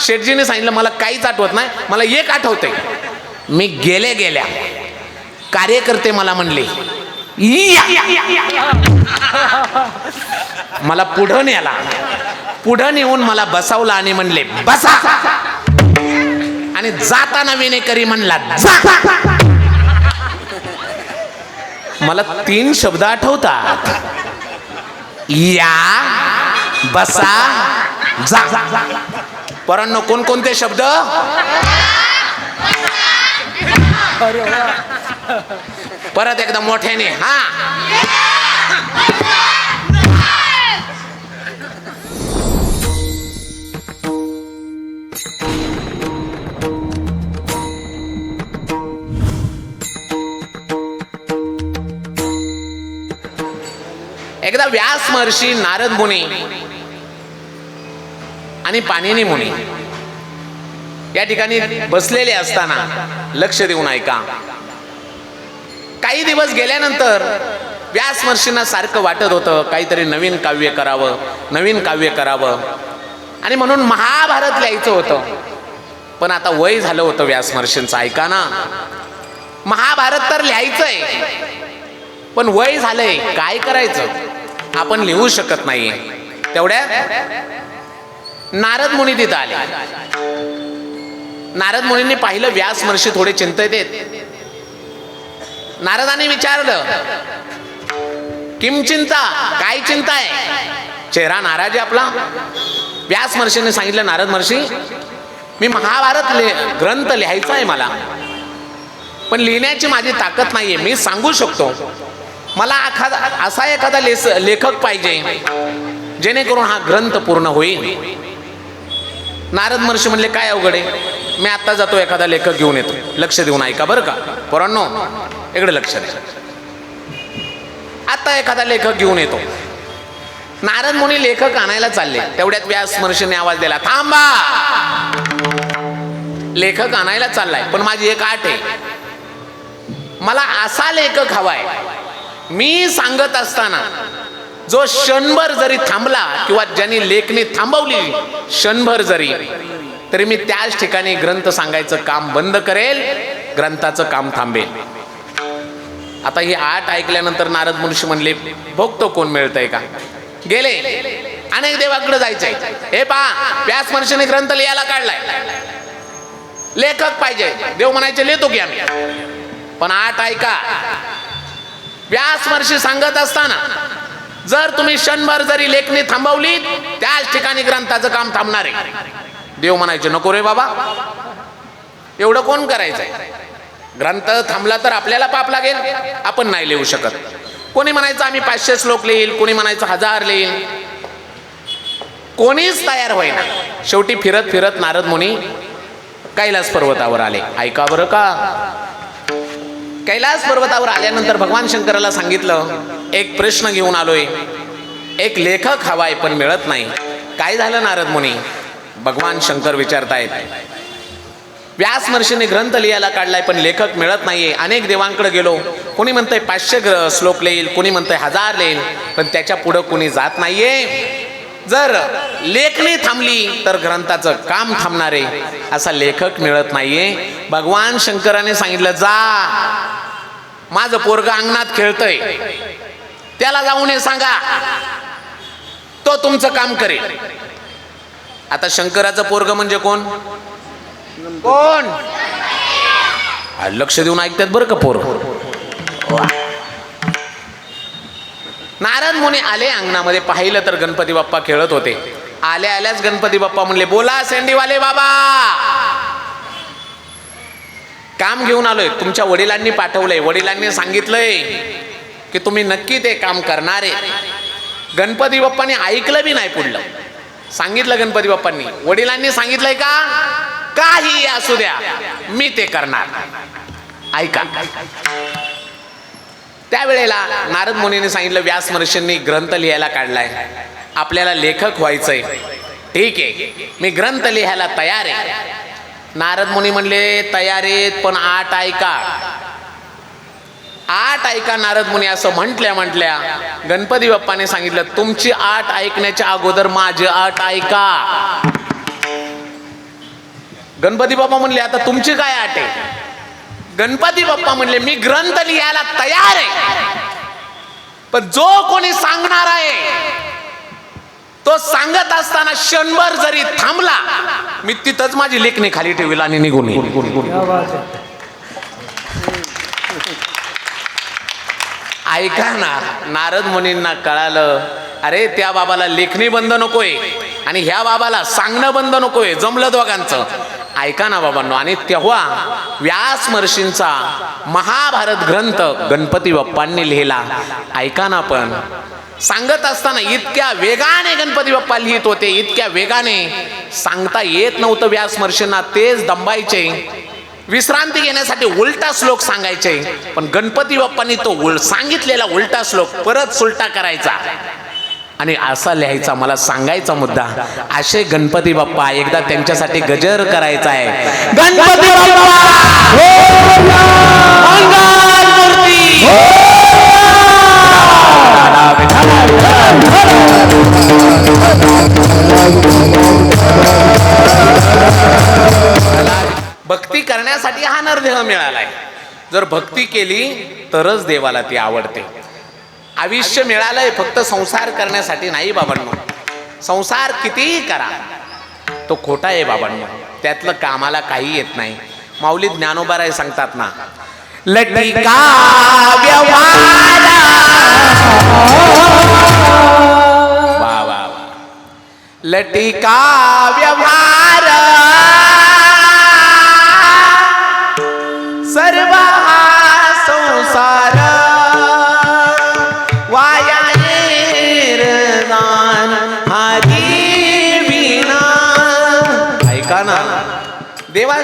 शेटजीने सांगितलं मला काहीच आठवत नाही मला एक आठवते मी गेल्या गेल्या कार्यकर्ते मला म्हणले मला पुढं नेला पुढं नेऊन मला बसावलं आणि म्हणले बसा. आणि जाताना विनेकरी म्हणला जा. मला तीन शब्द आठवतात. या बसा जा जा जा जा. पोरांनो कोणकोणते शब्द? परत एकदा मोठ्याने हा. एकदा व्यास महर्षी नारद मुनी आणि पाणिनी मुनी. या ठिकाणी बसलेले असताना लक्ष देऊन ऐका. काही दिवस गेल्यानंतर व्यास महर्षींना सारखं वाटत होतं काहीतरी नवीन काव्य करावं नवीन काव्य करावं. आणि म्हणून महाभारत लिहायचं होतं. पण आता वय झालं होतं व्यास महर्षींचं ऐका ना. महाभारत तर लिहायचंय पण वय झालंय काय करायचं? आपण लिहू शकत नाही तेवढ्या नारद मुनी तिथं आले. नारद मुनींनी पाहिलं व्यास महर्षी थोडे चिंतेत आहेत. नारदाने विचारलं किम चिंता? काय चिंता आहे? चेहरा नाराज आहे आपला. व्यास महर्षीने सांगितलं नारद महर्षी मी महाभारत ले ग्रंथ लिहायचा आहे मला. पण लिहिण्याची माझी ताकद नाहीये. मी सांगू शकतो. मला एखादा असा एखादा लेस लेखक पाहिजे जेणेकरून हा ग्रंथ पूर्ण होईल. नारद महर्षी म्हणले काय अवघड आहे? मी आत्ता जातो एखादा लेखक घेऊन येतो. लक्ष देऊन ऐका बरं का. पोरांनो इकडे लक्ष द्या. आता एखादा लेखक घेऊन येतो. नारद मुनी लेखक आणायला चालले. तेवढ्यात व्यास महर्षीने आवाज दिला थांबा. लेखक आणायला चाललाय पण माझी एक आठ आहे. मला असा लेखक हवाय. मी सांगत असताना जो क्षणभर जरी थांबला किंवा ज्यांनी लेखणी थांबवली क्षणभर जरी तरी मी त्याच ठिकाणी ग्रंथ सांगायचं काम बंद करेल ग्रंथाचं काम थांबेल. आता ही आठ ऐकल्यानंतर नारद मुनिशी म्हणले भोगतो कोण मिळतंय का? गेले. अनेक देवाकडे जायचंय हे पहा व्यास मनुष्याने ग्रंथ लिहायला काढलाय. लेखक पाहिजे. देव म्हणायचे लिहितो की आम्ही. पण आठ ऐका. व्यास महर्षी सांगत असताना जर तुम्ही क्षणभर जरी लेखणी थांबवली त्याच ठिकाणी ग्रंथाचं काम थांबणार आहे. देव म्हणायचे नको रे बाबा. एवढं कोण करायचंय? ग्रंथ थांबला तर आपल्याला पाप लागेल. आपण नाही लिहू शकत. कोणी म्हणायचं आम्ही पाचशे श्लोक लिहिल. कोणी म्हणायचं हजार लिहिल. कोणीच तयार होईना. शेवटी फिरत फिरत नारद मुनी कैलास पर्वतावर आले. ऐका बरं का. कैलास पर्वतावर आल्यानंतर भगवान शंकराला सांगितलं एक प्रश्न घेऊन आलोय. एक लेखक हवाय पण मिळत नाही. काय झालं नारद मुनी? भगवान शंकर विचारतायत. व्यास महर्षीने ग्रंथ लिहायला काढलाय पण लेखक मिळत नाहीये. अनेक देवांकडे गेलो. कोणी म्हणतंय पाचशे ग्र- श्लोक लिहील कोणी म्हणतंय हजार लिहील पण त्याच्या पुढं कोणी जात नाहीये. जर लेखणी थांबली तर ग्रंथाचं काम थांबणारे असा लेखक मिळत नाहीये. भगवान शंकराने सांगितलं जा. माझं पोरग अंगणात खेळतय. त्याला जाऊन हे सांगा. तो तुमचं काम करेल. आता शंकराचं पोरग म्हणजे कोण? कोण? लक्ष देऊन ऐकतात बरं का पोर. नारद मुनी आले अंगणामध्ये. पाहिलं तर गणपती बाप्पा खेळत होते. आले आल्याच गणपती बाप्पा म्हणले बोला सेंडीवाले बाबा. काम घेऊन आलोय. तुमच्या वडिलांनी पाठवलंय. वडिलांनी सांगितलंय. की तुम्ही नक्की ते काम करणार. आहे गणपती बाप्पांनी ऐकलं बी नाही पुढलं. सांगितलं गणपती बाप्पांनी. वडिलांनी सांगितलंय का? काही असू द्या. मी ते करणार. ऐका. त्यावेळेला नारद मुनीने सांगितलं व्यास महर्षींनी ग्रंथ लिहायला काढलाय. आपल्याला लेखक व्हायचंय. ठीक आहे. मी ग्रंथ लिहायला तयार आहे. नारद मुनी म्हणले तयार आहेत पण आठ ऐका. आठ ऐका नारद मुनी असं म्हटल्या म्हटल्या गणपती बाप्पाने सांगितलं तुमची आठ ऐकण्याच्या अगोदर माझी आठ ऐका. गणपती बाप्पा म्हणले आता तुमची काय आठ आहे? गणपती बाप्पा म्हणले मी ग्रंथ लिहायला तयार आहे पण जो कोणी सांगणार आहे तो सांगत असताना क्षणभर जरी थांबला मी तिथंच माझी लेखणी खाली ठेवील आणि निघून ऐका ना नारद मुनींना कळालं अरे त्या बाबाला लेखणी बंद नकोय आणि ह्या बाबाला सांगणं बंद नकोय जमलं दोघांचं. ऐका ना बाबांनो आणि तेव्हा व्यास महर्षींचा महाभारत ग्रंथ गणपती बाप्पांनी लिहिला. ऐका ना पण सांगत असताना इतक्या वेगाने गणपती बाप्पा लिहित होते इतक्या वेगाने सांगता येत नव्हतं व्यास महर्षींना तेच दंबायचे विश्रांती घेण्यासाठी उलटा श्लोक सांगायचे पण गणपती बाप्पांनी तो उल सांगितलेला उलटा श्लोक परत सुलटा करायचा आणि असा लिहायचा मला सांगायचा मुद्दा असे गणपती बाप्पा एकदा त्यांच्यासाठी गजर करायचा आहे गणपती बाप्पा जर भक्ती केली तरच देवाला ती आवडते. आयुष्य मिळालंय फक्त संसार करण्यासाठी नाही बाबांनो. संसार कितीही करा तो खोटा आहे बाबांनो. त्यातलं कामाला काही येत नाही. माऊली ज्ञानोबाराय सांगतात ना लटिका वा वा लटिका व्यवहार. सर्व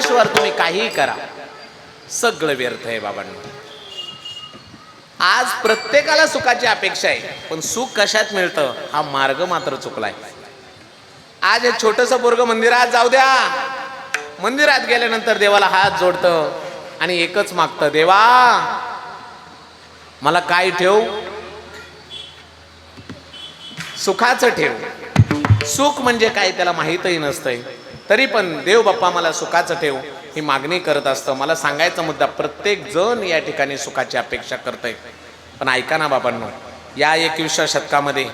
देवाश्वर तुम्ही काहीही करा. सगळं व्यर्थ आहे बाबांना. आज प्रत्येकाला सुखाची अपेक्षा आहे पण सुख कशात मिळतं? हा मार्ग मात्र चुकलाय. आज हे छोटस पोरग मंदिरात जाऊ द्या. मंदिरात गेल्यानंतर देवाला हात जोडतं आणि एकच मागतं देवा मला काय ठेव? सुखाचं ठेव. सुख म्हणजे काय त्याला माहीतही नसतंय. तरी पण देव बाप्पा मला सुखाचं ठेव ही मागणी करत असतं. मला सांगायचा मुद्दा प्रत्येक जण या ठिकाणी सुखाची अपेक्षा करतंय. पण ऐका ना बाबांनो या एकविसव्या शतकामध्ये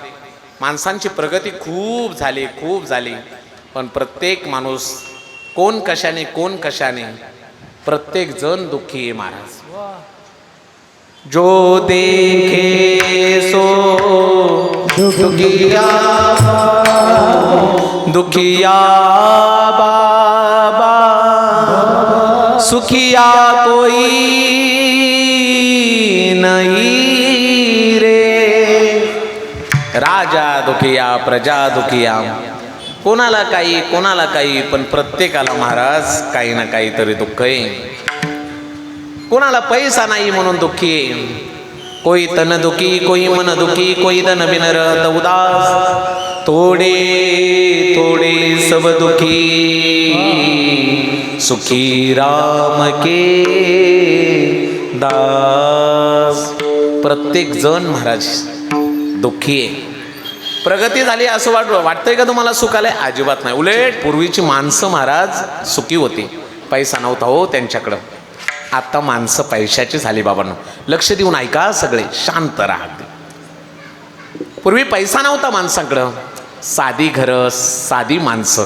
माणसांची प्रगती खूप झाली खूप झाली. पण प्रत्येक माणूस कोण कशाने कोण कशाने प्रत्येक जण दुःखी आहे महाराज. जो देखे सो दुखिया दुखिया बाबा सुखिया कोई नहीं रे। राजा दुखिया प्रजा दुखिया कोणाला काही कोणाला काही पण प्रत्येकाला महाराज काही ना काहीतरी दुःख आहे. कोणाला पैसा नाही म्हणून दुःखी आहे. कोई तन दुखी कोई मन दुखी कोई धन बिनर उदास। थोडे थोडे सब दुखी। सुखी राम के दास। प्रत्येक जण महाराज दुःखी आहे. प्रगती झाली असं वाट वाटतंय का तुम्हाला? सुख आलंय अजिबात नाही. उलट पूर्वीची माणसं महाराज सुखी होती. पैसा नव्हता हो त्यांच्याकडं. आता माणसं पैशाची झाली बाबांनो. लक्ष देऊन ऐका सगळे शांत राहा पूर्वी पैसा नव्हता माणसाकडं. साधी घरं साधी माणसं.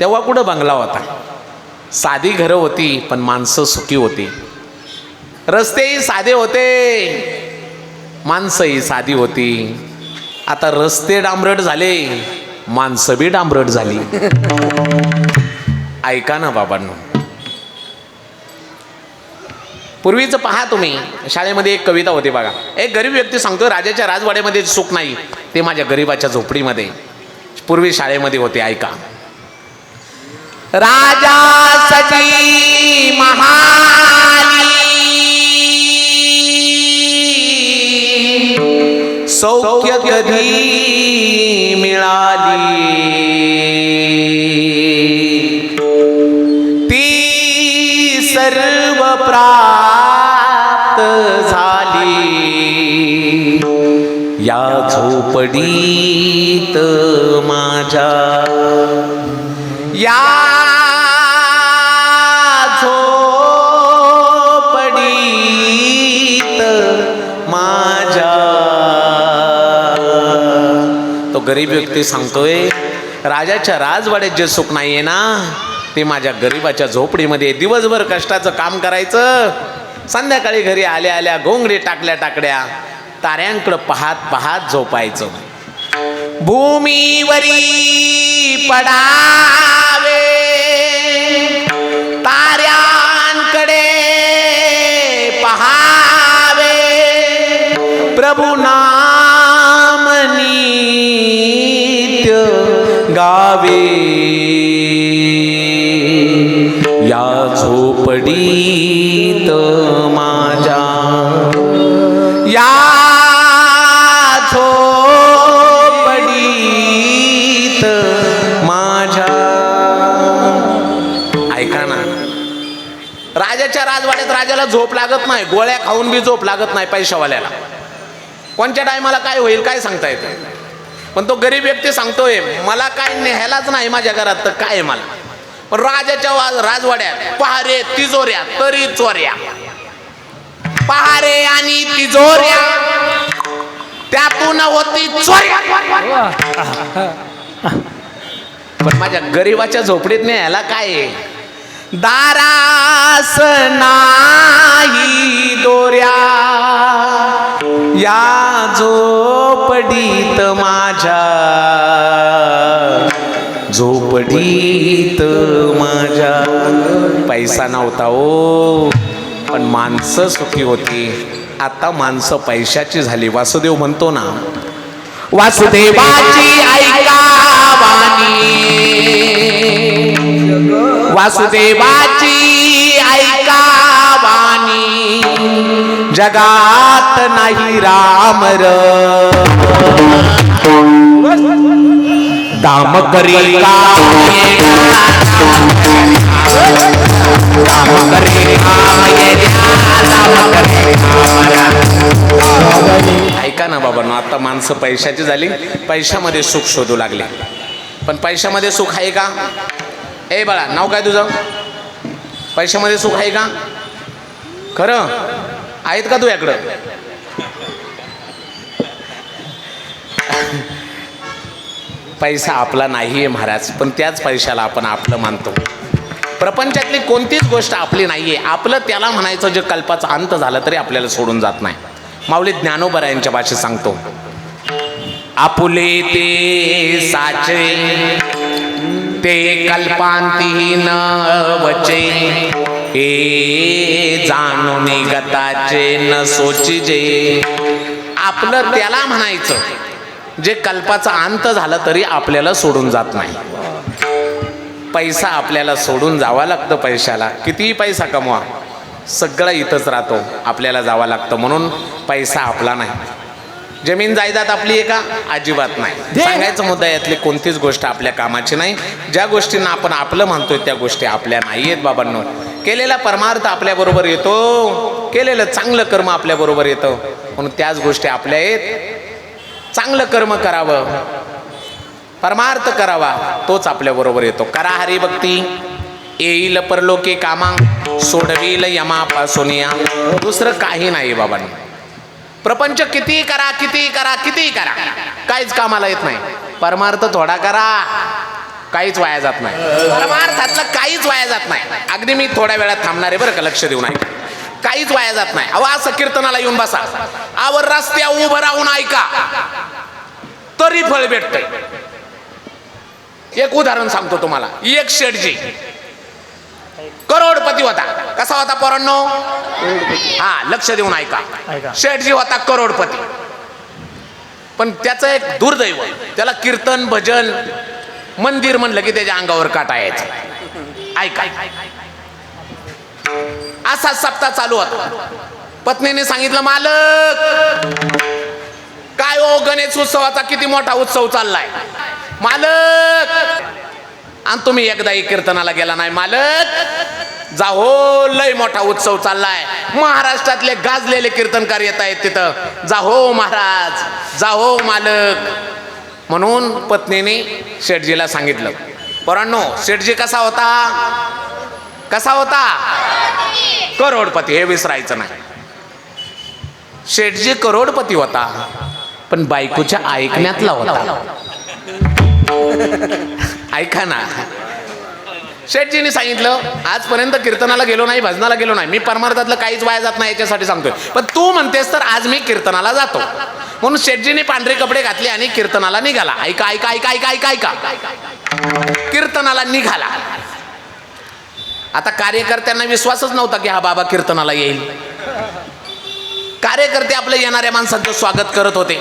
तेव्हा कुठं बंगला होता? साधी घरं होती पण माणसं सुखी होती. रस्तेही साधे होते. माणसंही साधी होती. आता रस्ते डांबरट झाले. माणसं बी डांबरट झाली. ऐका ना बाबांनो. पूर्वीचं पहा तुम्ही. शाळेमध्ये एक कविता होती बघा. एक गरीब व्यक्ती सांगतो राजाच्या राजवाड्यामध्ये सुख नाही ते माझ्या गरीबाच्या झोपडीमध्ये. पूर्वी शाळेमध्ये होते ऐका. राजा सजी महाली सौख्य कधी मिळाली? पडीत माझ्या. या पडीत माझ्या. तो गरीब व्यक्ती सांगतोय राजाच्या राजवाड्यात जे सुख नाहीये ना ते माझ्या गरीबाच्या झोपडीमध्ये दिवसभर कष्टाचं काम करायचं. संध्याकाळी घरी आल्या आल्या घोंगडे टाकल्या टाकड्या. ताऱ्यांकडं पाहत पाहत झोपायचं. भूमीवरी पडावे. ताऱ्यांकडे पहावे. प्रभू नाम नित्य गावे. या झोपडीत मा राजाच्या राजाला झोप लागत नाही गोळ्या खाऊन बी झोप लागत नाही पैशावाल्याला. कोणत्या टायमाला काय होईल काय सांगता येतं पण तो गरीब व्यक्ती सांगतोय मला काय न्यायलाच नाही माझ्या घरात तर काय मला? पण राजाच्या राजवाड्यात पहारे तिजोऱ्या तरी चोऱ्या. पहारे आणि तिजोऱ्या त्यातून होती चोऱ्या. पण माझ्या गरीबाच्या झोपडीत न्यायला काय आहे? दारास नाही दोऱ्या. या झोपडीत माझ्या झोपडीत माझ्या. पैसा नव्हता ओ पण माणसं सुखी होती. आता माणसं पैशाची झाली. वासुदेव म्हणतो ना वासुदेवाची ऐका वाणी. वासुदेवाची ऐका वाणी. जगात नाही राम र. दाम करी ऐका ना बाबा आता माणसं पैशाची झाली. पैशामध्ये सुख शोधू लागले. पण पैशामध्ये सुख आहे का? ए बाळा नाव काय तुझं? पैशामध्ये सुख आहे का? खरं? आहेत का तुझ्याकडं पैसा आपला नाही आहे महाराज पण त्याच पैशाला आपण आपलं मानतो. प्रपंचातली कोणतीच गोष्ट आपली नाही आहे आपलं त्याला म्हणायचं जे कल्पाचा अंत झाला तरी आपल्याला सोडून जात नाही. माऊली ज्ञानोबरा यांच्या भाषेत सांगतो. आपुले ते साचे ते कल्पांती न वचे. हे जाणून गताचे न सोचिजे. आपलं त्याला म्हणायचं जे कल्पाचा अंत झाला तरी आपल्याला सोडून जात नाही. पैसा आपल्याला सोडून जावा लागतं पैशाला. कितीही पैसा कमवा सगळं इथंच राहतो आपल्याला जावं लागतं. म्हणून पैसा आपला नाही. जमीन जायदाद आपली आहे का? अजिबात नाही. सांगायचा मुद्दा यातली कोणतीच गोष्ट आपल्या कामाची नाही. ज्या गोष्टींना आपण आपलं म्हणतोय त्या गोष्टी आपल्या नाही आहेत बाबांनो. केलेला परमार्थ आपल्या बरोबर येतो. केलेलं चांगलं कर्म आपल्या बरोबर येतं. म्हणून त्याच गोष्टी आपल्या आहेत. चांगलं कर्म करावं. परमार्थ करावा. तोच आपल्या बरोबर येतो. करा हरी भक्ती येईल परलोके कामा. सोडवील यमापासून या दुसरं काही नाही बाबांनो. प्रपंच किती करा किती करा किती करा. काहीच कामाला येत नाही. परमार्थ थोडा करा. काहीच वाया जात नाही. परमार्थातलं काहीच वाया जात नाही. अगदी मी थोड्या वेळात थांबणार आहे बरं का लक्ष देऊ नाही काहीच वाया जात नाही. अहो असं कीर्तनाला येऊन बसा. आवर रस्त्या उभं राहून ऐका. तरी फळ भेटतंय. एक उदाहरण सांगतो तुम्हाला. एक शेठजी. करोडपती होता. कसा होता पोरांनो? हा लक्ष देऊन ऐका. शेठजी होता करोडपती. पण त्याचं एक दुर्दैव त्याला कीर्तन भजन मंदिर म्हणलं की त्याच्या अंगावर काटा यायचं. ऐका. असा सप्ताह चालू होता. पत्नीने सांगितलं मालक काय ओ गणेश उत्सवाचा? किती मोठा उत्सव चाललाय? मालक आणि तुम्ही एकदाही कीर्तनाला गेला नाही मालक. जा हो लय मोठा उत्सव चाललाय. महाराष्ट्रातले गाजलेले कीर्तनकार येत आहेत तिथं. जा हो महाराज. जा हो मालक. म्हणून पत्नीने शेठजीला सांगितलं. पोरांनो शेठजी कसा होता? कसा होता? करोडपती हे विसरायचं नाही. शेठजी करोडपती होता पण बायकोच्या ऐकण्यातला होता. ऐका ना. शेठजींनी सांगितलं आजपर्यंत कीर्तनाला गेलो नाही भजनाला गेलो नाही. मी परमार्थातलं काहीच वाया जात नाही याच्यासाठी सांगतोय. पण तू म्हणतेस तर आज मी कीर्तनाला जातो. म्हणून शेठजींनी पांढरे कपडे घातले आणि कीर्तनाला निघाला. ऐका ऐका ऐका ऐका ऐका ऐका. कीर्तनाला निघाला. आता कार्यकर्त्यांना विश्वासच नव्हता की हा बाबा कीर्तनाला येईल. कार्यकर्ते आपल्या येणाऱ्या माणसांचं स्वागत करत होते.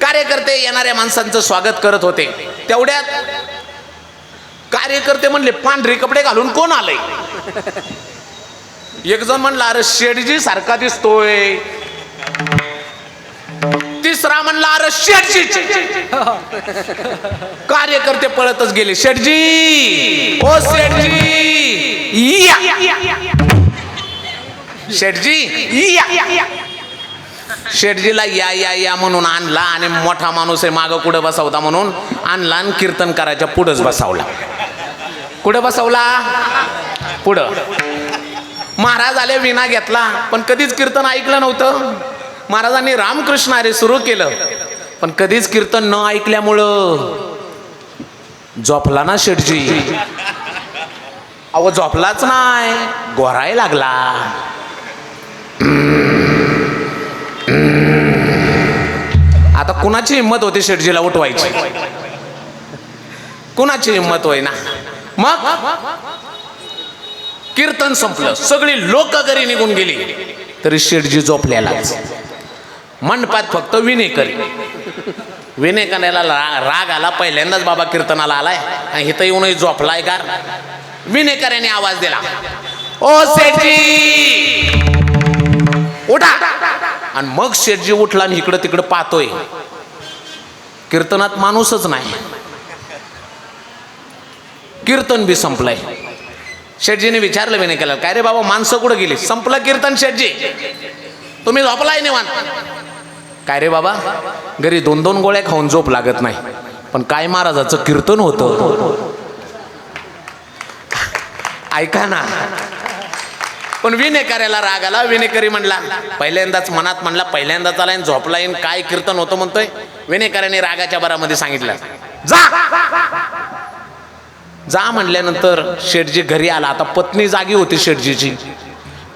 कार्यकर्ते येणाऱ्या माणसांचं स्वागत करत होते. तेवढ्यात कार्यकर्ते म्हणले पांढरे कपडे घालून कोण आलंय? एक जण म्हणला अरे शेटजी सारखा दिसतोय. तिसरा म्हणला अरे शेटजी कार्यकर्ते पळतच गेले शेटजी ओ शेटजी शेटजी शेटजीला या. या या म्हणून आणला आणि मोठा माणूस आहे मागं कुठं बसावता म्हणून आणला आणि कीर्तन करायच्या पुढंच बसावला. कुठं बसवला? पुढं. महाराज आले विना घेतला पण कधीच कीर्तन ऐकलं नव्हतं. महाराजांनी रामकृष्ण अरे सुरू केलं पण कधीच कीर्तन न ऐकल्यामुळं झोपला ना शेटजी अहो झोपलाच नाही गोराय लागला. आता कुणाची हिंमत होती शेटजीला उठवायची? कुणाची हिंमत होय ना मग कीर्तन संपलं. सगळी लोक घरी निघून गेली. तरी शेठजी झोपल्याला मंडपात फक्त विनेकरी विनेकऱ्याला रा- राग आला. पहिल्यांदाच बाबा कीर्तनाला आलाय. आणि इथं येऊनही झोपलाय का यांनी आवाज दिला. ओ शेठजी! उठा! आणि मग शेठजी उठला आणि इकडं तिकडं पाहतोय. कीर्तनात माणूसच नाही. कीर्तन बी संपलंय. शेटजीने विचारलं विनय केलं. काय रे बाबा माणसं कुठं गेली? संपलं कीर्तन शेटजी तुम्ही झोपलाय निवान काय रे बाबा घरी दोन दोन गोळ्या खाऊन झोप लागत नाही. पण काय महाराजाचं कीर्तन होतं? ऐका ना. पण विनेकऱ्याला राग आला. विनेकरी म्हणला पहिल्यांदाच मनात म्हणला पहिल्यांदाच आला झोपला येईन काय कीर्तन होतं म्हणतोय? विनेकऱ्याने रागाच्या बरामध्ये सांगितलं जा. जा म्हणल्यानंतर शेठजी घरी आला. आता पत्नी जागी होती शेठजीची.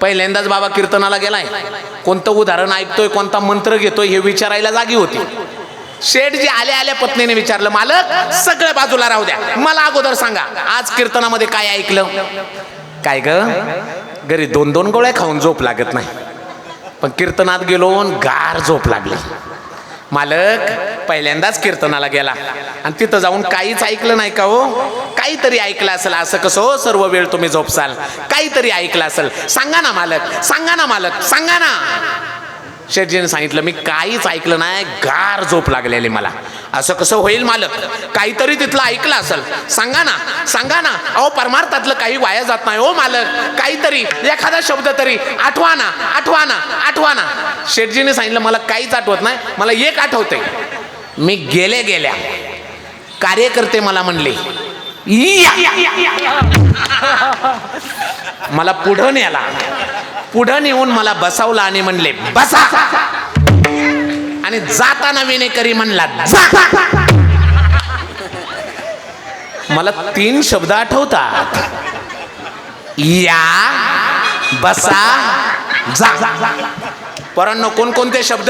पहिल्यांदाच बाबा कीर्तनाला गेलाय. कोणतं उदाहरण ऐकतोय कोणता मंत्र घेतोय हे विचारायला जागी होती. शेठजी आल्या आल्या पत्नीने विचारलं मालक सगळ्या बाजूला राहू द्या. मला अगोदर सांगा आज कीर्तनामध्ये काय ऐकलं? काय ग? घरी दोन दोन गोळ्या खाऊन झोप लागत नाही. पण कीर्तनात गेलो गार झोप लागली. मालक पहिल्यांदाच कीर्तनाला गेला. आणि तिथं जाऊन काहीच ऐकलं नाही का हो? काहीतरी ऐकलं असेल असं कसं हो? सर्व वेळ तुम्ही झोपसाल. काहीतरी ऐकलं असेल. सांगा ना मालक सांगा ना मालक सांगा ना. शेठजीने सांगितलं मी काहीच ऐकलं नाही गार झोप लागलेली मला. असं कसं होईल मालक? काहीतरी तिथलं ऐकलं असेल. सांगा ना सांगा ना. अहो परमार्थातलं काही वाया जात नाही हो मालक. काहीतरी एखादा शब्द तरी. आठवा ना आठवा ना आठवा ना. शेठजीने सांगितलं मला काहीच आठवत नाही मला एक आठवतंय. मी गेल्या गेल्या कार्यकर्ते मला म्हणले. मला पुढं नेला पुढं नेऊन मला बसावला आणि म्हणले बसा. आणि जाताना विनेकरी म्हणला मला तीन शब्द आठवतात. या बसा जा. परांनो कोणकोणते शब्द?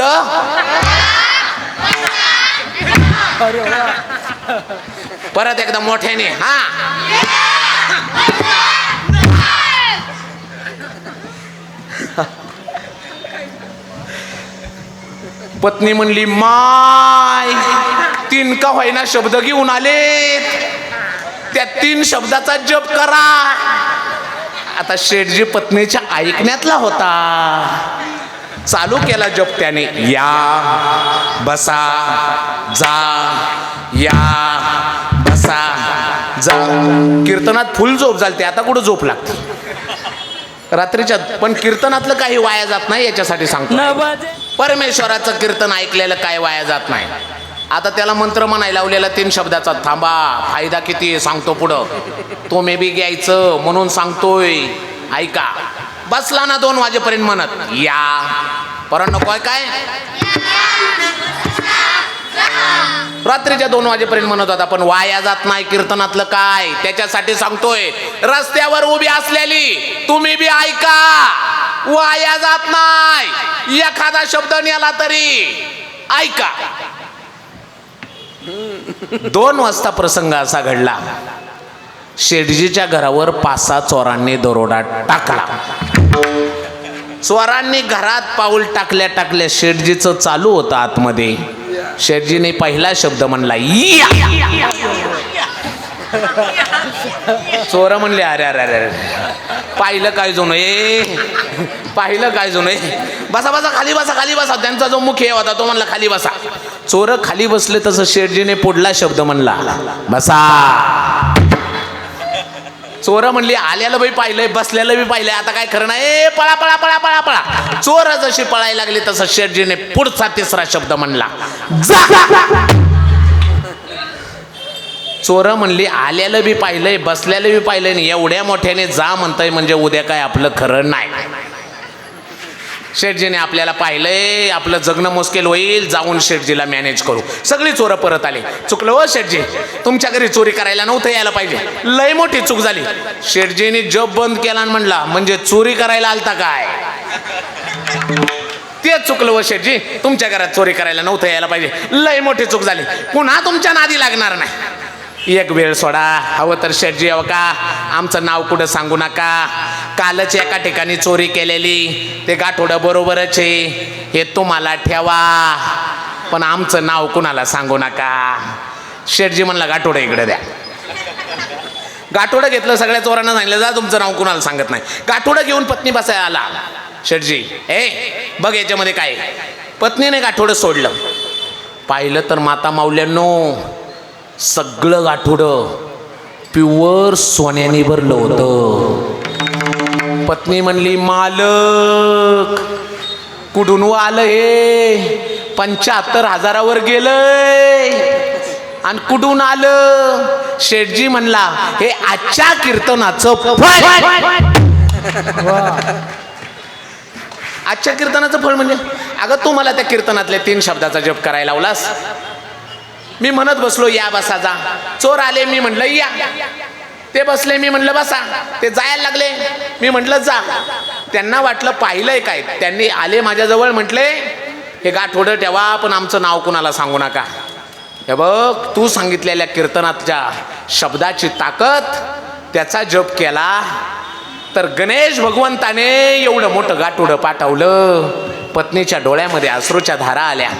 परत एकदा मोठ्याने हा. पत्नी म्हणली माय तीन का होईना शब्द घेऊन आलेत. त्या तीन शब्दाचा जप करा. आता शेठजी पत्नीच्या ऐकण्यातला होता. चालू केला जप त्याने. या बसा जा या बसा जा. कीर्तनात फुल झोप झालते. आता कुठं झोप लागते? रात्रीच्या पण कीर्तनातलं काही वाया जात नाही याच्यासाठी सांगतो. परमेश्वराचं कीर्तन ऐकलेलं काय वाया जात नाही. आता त्याला मंत्र म्हणायला लावलेला तीन शब्दाचा थांबा फायदा किती आहे सांगतो पुढं. तो मे बी घ्यायचं म्हणून सांगतोय. ऐका. बसला ना दोन वाजेपर्यंत म्हणत या. परत नको काय? रात्रीच्या दोन वाजेपर्यंत म्हणत होता पण वाया जात नाही कीर्तनातलं काय? त्याच्यासाठी सांगतोय रस्त्यावर उभी असलेली तुम्ही बी ऐका वाया जात नाही. एखादा शब्द नेला तरी ऐका. दोन वाजता प्रसंग असा घडला. शेटजीच्या घरावर पाच सहा चोरांनी दरोडा टाकला. चोरांनी घरात पाऊल टाकल्या टाकल्या शेठजीचं चालू होतं आतमध्ये. शेठजीने पहिला शब्द म्हणला चोर म्हणले अरे अरे अरे अरे. पाहिलं काय जुनं ए. पाहिलं काय जुनं ए. बसा बसा खाली बसा खाली बसा. त्यांचा जो मुख्य होता तो म्हणला खाली बसा. चोर खाली बसले तसं शेठजीने पुढला शब्द म्हणला बसा. चोर म्हणली आल्याला बी पाहिलंय बसल्याला बी पाहिलंय आता काय खरं नाही? पळा पळा पळा पळा पळा. चोर जशी पळायला लागली तसं शेटजीने पुढचा तिसरा शब्द म्हणला. चोर म्हणली आल्याला बी पाहिलंय बसल्याला बी पाहिलंय एवढ्या मोठ्याने जा म्हणताय म्हणजे उद्या काय आपलं खरं नाही. शेठजीने आपल्याला पाहिलंय आपलं जगणं मुश्किल होईल जाऊन शेठजीला मॅनेज करू. सगळी चोरं परत आली. चुकलं हो शेठजी? तुमच्या घरी चोरी करायला नव्हतं यायला पाहिजे. लय मोठी चूक झाली. शेठजीने जब बंद केला आणि म्हणला म्हणजे चोरी करायला आलता काय? ते चुकलं हो शेठजी. तुमच्या घरात चोरी करायला नव्हतं यायला पाहिजे. लय मोठी चूक झाली. पुन्हा तुमच्या नादी लागणार नाही. एक वेळ सोडा. हवं तर शेठजी हवं का? आमचं नाव कुठं सांगू नका? कालच एका ठिकाणी चोरी केलेली. ते गाठोडं बरोबरच आहे. हे तुम्हाला ठेवा. पण आमचं नाव कुणाला सांगू नका? शेठजी म्हणला गाठोडं इकडे द्या. गाठोडं घेतलं सगळ्या चोरांना सांगितलं जा तुमचं नाव कुणाला सांगत नाही. गाठोडं घेऊन पत्नी बसायला आला. शेठजी ए बघ याच्यामध्ये काय पत्नीने गाठोडं सोडलं. पाहिलं तर माता माऊल्यांनो सगळं गाठोडं प्युअर सोन्याने भरलं होतं. पत्नी म्हणली मालक कुठून आलं हे पंच्याहत्तर हजारावर गेलंय. आणि कुठून आलं? शेठजी म्हणला हे आजच्या कीर्तनाचं फळ. आजच्या कीर्तनाचं फळ म्हणजे? अगं तू मला त्या कीर्तनातल्या तीन शब्दाचा जप करायला लावलास. मी म्हणत बसलो या बसा जा. चोर आले मी म्हणलं या. ते बसले मी म्हणलं बसा. ते जायला लागले. मी म्हटलं जा. त्यांना वाटलं पाहिलंय काय. त्यांनी आले माझ्याजवळ म्हटले हे गाठोडं ठेवा पण आमचं नाव कुणाला सांगू नका. हे बघ तू सांगितलेल्या कीर्तनाच्या शब्दाची ताकद त्याचा जप केला तर गणेश भगवंताने एवढं मोठं गाठोडं पाठवलं. पत्नीच्या डोळ्यामध्ये अश्रूच्या धारा आल्या.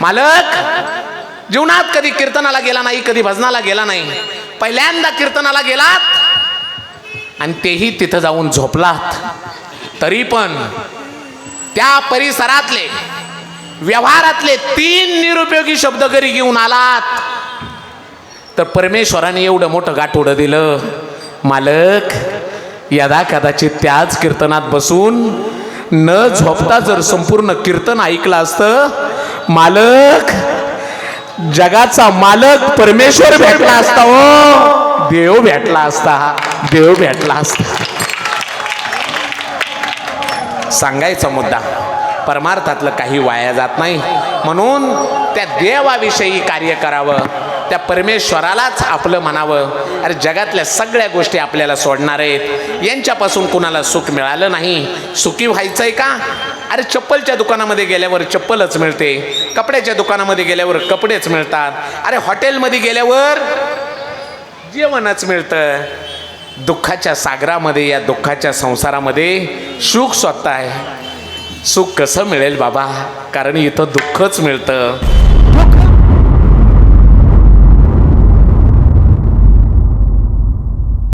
मालक जीवनात कधी कीर्तनाला गेला नाही कधी भजनाला गेला नाही. पहिल्यांदा कीर्तनाला गेलात आणि तेही तिथं जाऊन झोपलात. तरी पण त्या परिसरातले व्यवहारातले तीन निरुपयोगी शब्द घरी घेऊन आलात. तर परमेश्वराने एवढं मोठं गाठोडं दिलं. मालक यदा कदाचित त्याच कीर्तनात बसून न झोपता जर संपूर्ण कीर्तन ऐकलं असतं मालक जगाचा मालक परमेश्वर भेटला असता हो देव भेटला असता देव भेटला असता. सांगायचा मुद्दा परमार्थातलं काही वाया जात नाही. म्हणून त्या देवाविषयी कार्य करावं. त्या परमेश्वरालाच आपलं म्हणावं. अरे जगातल्या सगळ्या गोष्टी आपल्याला सोडणार आहेत. यांच्यापासून कुणाला सुख मिळालं नाही? सुखी व्हायचं आहे का? अरे चप्पलच्या दुकानामध्ये गेल्यावर चप्पलच मिळते. कपड्याच्या दुकानामध्ये गेल्यावर कपडेच मिळतात. अरे हॉटेलमध्ये गेल्यावर जेवणच मिळतं. दुःखाच्या सागरामध्ये या दुःखाच्या संसारामध्ये सुख स्वतः आहे. सुख कसं मिळेल बाबा? कारण इथं दुःखच मिळतं.